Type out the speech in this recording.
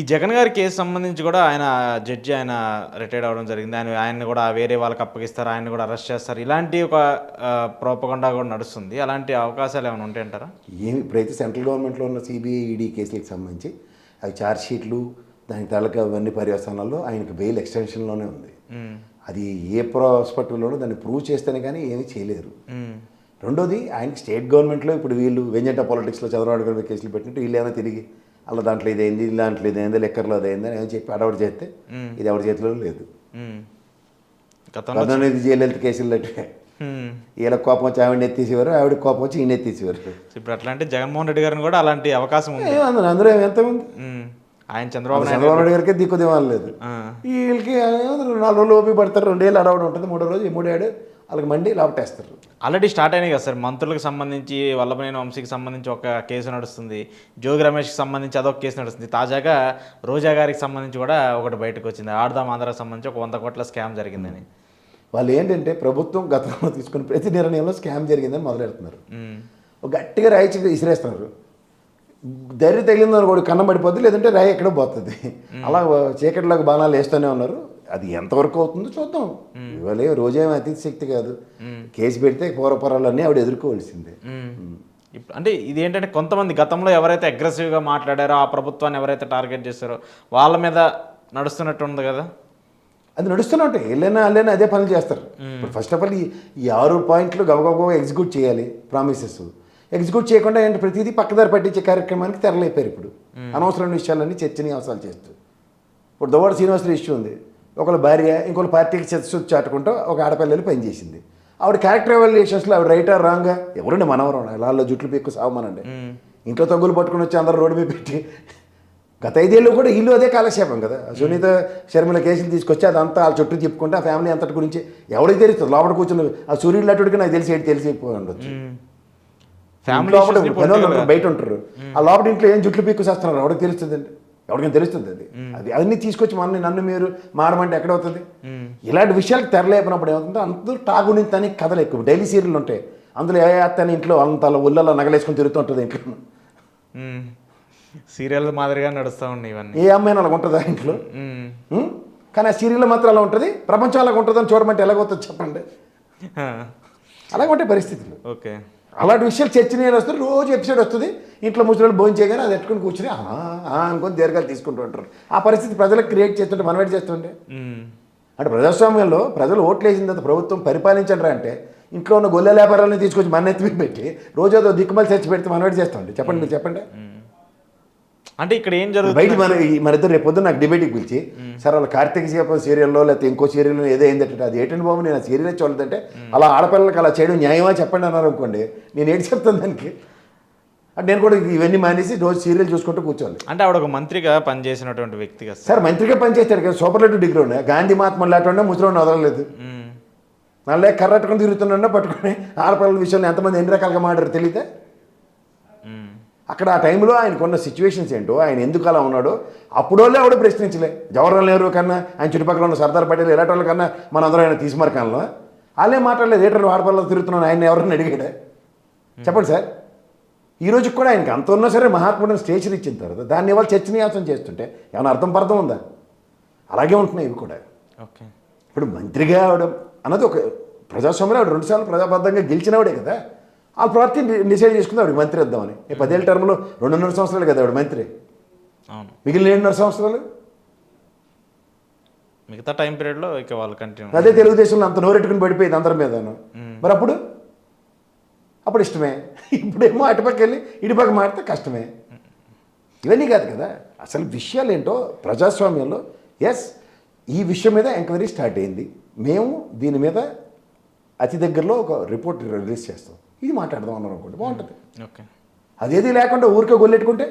ఈ జగన్ గారి కేసు సంబంధించి కూడా ఆయన జడ్జి ఆయన రిటైర్డ్ అవ్వడం జరిగింది. ఆయన ఆయన్ని కూడా వేరే వాళ్ళకి అప్పగిస్తారు ఆయన్ని కూడా అరెస్ట్ చేస్తారు. ఇలాంటి ఒక ప్రోపగండా కూడా నడుస్తుంది. అలాంటి అవకాశాలు ఏమైనా ఉంటాయంటారా ఏమి ఇప్పుడైతే సెంట్రల్ గవర్నమెంట్లో ఉన్న సిబిఐ ఈడీ కేసులకు సంబంధించి అవి ఛార్జ్ షీట్లు దాని తాలూకా అవన్నీ పర్యవసానాల్లో ఆయనకు బెయిల్ ఎక్స్టెన్షన్లోనే ఉంది. అది ఏ ప్రాస్పెక్టివ్లోనూ దాన్ని ప్రూవ్ చేస్తేనే కానీ ఏమీ చేయలేరు. రెండోది ఆయనకి స్టేట్ గవర్నమెంట్లో ఇప్పుడు వీళ్ళు వెంజంట పాలిటిక్స్లో చంద్రబాబు గారి కేసులు పెట్టినట్టు వీళ్ళు ఏమైనా తిరిగి అలా దాంట్లో ఇదేంది దాంట్లో ఇదేంది లెక్కర్లో అదేంది అని చెప్పి అడవాడు చేస్తే ఇది ఎవరి చేతిలో లేదు. గతంలో పద్దెనిమిది జయలలిత కేసులు. వీళ్ళ కోపం వచ్చి ఆవిడ ఎత్తేసేవారు ఆవిడ కోపం వచ్చి ఈయన ఎత్తేసేవారు ఇప్పుడు అట్లా అంటే జగన్మోహన్ రెడ్డి గారిని కూడా అలాంటి అవకాశం ఉంది అందరూ అందరూ ఎంతమంది. ఆయన చంద్రబాబు నాయుడు చంద్రబాబు నాయుడు గారికి దిక్కుదేవాలని లేదు. ఆ. వీళ్ళకి నాలుగు రోజులు ఓపి పడతారు రెండేళ్ళు అడవడం ఉంటుంది మూడో రోజు ఈ మూడేడు వాళ్ళకి మండి లాపటేస్తారు ఆల్రెడీ స్టార్ట్ అయినాయి కదా సార్. మంత్రులకు సంబంధించి వల్లభనేని వంశీకి సంబంధించి ఒక కేసు నడుస్తుంది. జోగి రమేష్కి సంబంధించి అదొక కేసు నడుస్తుంది. తాజాగా రోజా గారికి సంబంధించి కూడా ఒకటి బయటకు వచ్చింది. ఆడదాం ఆంధ్రాకి సంబంధించి ఒక వంద కోట్ల స్కామ్ జరిగిందని. వాళ్ళు ఏంటంటే ప్రభుత్వం గతంలో తీసుకున్న ప్రతి నిర్ణయంలో స్కామ్ జరిగిందని మొదలెడుతున్నారు. గట్టిగా రాయి చిక్కి ధైర్యం తగిలిందని కూడా కన్నం పడిపోద్ది లేదంటే రాయి ఎక్కడో పోతుంది. అలా చీకటిలోకి బాణాలు వేస్తూనే ఉన్నారు. అది ఎంతవరకు అవుతుందో చూద్దాం. ఇవాళ రోజేం అతిథి శక్తి కాదు. కేసు పెడితే పూర్వపరాలన్నీ ఆవిడ ఎదుర్కోవాల్సిందే. ఇప్పుడు అంటే ఇది ఏంటంటే కొంతమంది గతంలో ఎవరైతే అగ్రెసివ్గా మాట్లాడారో ఆ ప్రభుత్వాన్ని ఎవరైతే టార్గెట్ చేస్తారో వాళ్ళ మీద నడుస్తున్నట్టు ఉంది కదా? అది నడుస్తూనే ఉంటాయి. వెళ్ళైనా వాళ్ళైనా అదే పనులు చేస్తారు. ఇప్పుడు ఫస్ట్ ఆఫ్ ఆల్ ఈ ఈ ఆరు పాయింట్లు గబగబా ఎగ్జిక్యూట్ చేయాలి ప్రామిసెస్ ఎగ్జిక్యూట్ చేయకుండా ఏంటి ప్రతిదీ పక్కదారి పట్టించే కార్యక్రమానికి తెరలేపారు ఇప్పుడు. అనవసరమైన విషయాలన్నీ చర్చనీయాంశాలు చేస్తూ. ఇప్పుడు దోవాడ శ్రీనివాసులు ఇష్యూ ఉంది. ఒకళ్ళ భార్య ఇంకొక పార్టీకి చర్చ చాటుకుంటూ ఒక ఆడపిల్లలు పనిచేసింది. ఆవిడ క్యారెక్టర్ ఎవాల్యుయేషన్స్లో ఆవిడ రైటర్ రాంగా ఎవరండి మనవరం? లాల్లో జుట్లు పీక్కు సావమనండి. ఇంట్లో తగ్గులు పట్టుకుని వచ్చి అందరూ రోడ్డు మీద పెట్టి గత ఐదేళ్ళు కూడా ఇల్లు అదే కాలక్షేపం కదా. సునీత శర్మిల కేసులు తీసుకొచ్చి అదంతా వాళ్ళ చుట్టూ చెప్పుకుంటే ఆ ఫ్యామిలీ అంతటి గురించి ఎవరికి తెలుస్తుంది? లోపల కూర్చుని ఆ సూర్యుడు లాంటికి నాకు తెలిసి ఏంటి తెలిసిపోయి ఉండొచ్చు. ఫ్యామిలీ లోపల బయట ఉంటారు. ఆ లోపల ఇంట్లో ఏం జుట్లు పీక్కు చేస్తున్నారు ఎవరికి తెలుస్తుందండి? ఎవరికైనా తెలుస్తుంది అది? అది అన్ని తీసుకొచ్చి మన నన్ను మీరు మారమంటే ఎక్కడవుతుంది? ఇలాంటి విషయాలకు తెరలేపినప్పుడు ఏమవుతుందో అందరూ టాగు నుంచి తని కథలు ఎక్కువ. డైలీ సీరియల్ ఉంటాయి. అందులో ఏ అత్తని ఇంట్లో అంత ఉల్లలో నగలేసుకొని తిరుగుతుంటుంది ఇంట్లో. సీరియల్ మాదిరిగా నడుస్తూ ఉన్నాయి ఇవన్నీ. ఏ అమ్మాయిని అలా ఉంటుందా ఇంట్లో? కానీ ఆ సీరియల్లో మాత్రం అలా ఉంటుంది? ప్రపంచం అలాగ ఉంటుందని చూడమంటే ఎలాగవుతుంది చెప్పండి. అలాగ ఉంటాయి పరిస్థితులు. ఓకే. అలాంటి విషయాలు చర్చనీయాలు వస్తుంది రోజు ఎపిసోడ్ వస్తుంది. ఇంట్లో ముసలి భోజనం చేయగానే అది ఎట్టుకుని కూర్చుని అనుకొని దీర్ఘాలు తీసుకుంటూ ఉంటారు. ఆ పరిస్థితి ప్రజలకు క్రియేట్ చేస్తుంటే మనం ఏంటి చేస్తుండే? మ్మ్. అంటే ప్రజాస్వామ్యంలో ప్రజలు ఓట్లు వేసిన తర్వాత ప్రభుత్వం పరిపాలించండి అంటే ఇంట్లో ఉన్న గొల్లె వ్యాపారాలను తీసుకొచ్చి మన ఎత్తి మీద పెట్టి రోజు అదో దిక్కుమలు చర్చ పెడితే మనం ఏంటి చేస్తామండి? చెప్పండి మీరు చెప్పండి. అంటే ఇక్కడ ఏం జరుగుతుంది బయట మన మన ఇద్దరు రేపు పొద్దున్న నాకు డిబేట్కి పిలిచి సార్ వాళ్ళ కార్తీక దీపం సీరియల్లో లేకపోతే ఇంకో సీరియల్లో ఏదో ఏంటంటే అది ఏంటంటే బాబు? నేను ఆ సీరియల్ చూడదంటే అలా ఆడపిల్లలకి అలా చేయడం న్యాయమా చెప్పండి అన్నారు అనుకోండి. నేను ఏంటి చెప్తాను దానికి? అంటే నేను కూడా ఇవన్నీ మానేసి రోజు సీరియల్ చూసుకుంటూ కూర్చోవాలి. అంటే ఆవిడ ఒక మంత్రిగా పనిచేసినటువంటి వ్యక్తి కదా సార్ మంత్రిగా పనిచేస్తాడు కదా. సూపర్లెట్ డిగ్రీ ఉన్నాయి. గాంధీ మహాత్మ లాంటి ముసలి వదలలేదు. నల్లే కర్రట్టుకుని తిరుగుతున్నా పట్టుకుని ఆడపిల్లల విషయంలో ఎంతమంది ఎన్ని రకాలుగా మాట్లాడారు తెలియదే. అక్కడ ఆ టైంలో ఆయనకున్న సిచ్యువేషన్స్ ఏంటో ఆయన ఎందుకు అలా ఉన్నాడో అప్పుడోళ్ళే ఆవిడ ప్రశ్నించలే. జవహర్లాల్ నెహ్రూ కన్నా ఆయన చుట్టుపక్కల ఉన్న సర్దార్ పటేల్ ఇలాంటి వాళ్ళ కన్నా మన అందరం ఆయన తీసుమరకాలంలో వాళ్ళే మాట్లాడలేదు ఏటర్లు ఆడపిల్లలు తిరుగుతున్నాను ఆయన ఎవరైనా అడిగాడే? చెప్పండి సార్. ఈ రోజు కూడా ఆయనకి అంత ఉన్నా సరే మహాత్ముడిని స్టేషన్ ఇచ్చిన తర్వాత దాన్ని ఇవాళ చర్చనీయాంశం చేస్తుంటే ఏమైనా అర్థం పర్థం ఉందా? అలాగే ఉంటున్నాయి ఇవి కూడా. ఓకే. ఇప్పుడు మంత్రిగా అవడం అన్నది ఒక ప్రజాస్వామ్యంలో ఆవిడ రెండుసార్లు ప్రజాబద్ధంగా గెలిచినవాడే కదా. ఆ పార్టీ డిసైడ్ చేసుకుంది ఆవిడ మంత్రి వద్దామని ఈ పదేళ్ళ టర్మ్లో రెండున్నర సంవత్సరాలు కదా ఆవిడ మంత్రి. మిగిలిన ఏడున్నర సంవత్సరాలు? మిగతా టైం పీరియడ్లో ఇక వాళ్ళు కంటిన్యూ అదే తెలుగుదేశంలో అంత నోరెట్టుకుని పడిపోయింది అందరి మీదను మరి అప్పుడు? అప్పుడు ఇష్టమే. ఇప్పుడేమో అటుపక్క వెళ్ళి ఇటుపక్క మాడితే కష్టమే. ఇవన్నీ కాదు కదా. అసలు విషయాలు ఏంటో ప్రజాస్వామ్యంలో ఎస్ ఈ విషయం మీద ఎంక్వైరీ స్టార్ట్ అయింది. మేము దీని మీద అతి దగ్గరలో ఒక రిపోర్ట్ రిలీజ్ చేస్తాం. ఇది మాట్లాడదాం అన్నారు అనుకోండి బాగుంటుంది ఓకే. అదేది లేకుండా ఊరికే గొల్లెట్టుకుంటే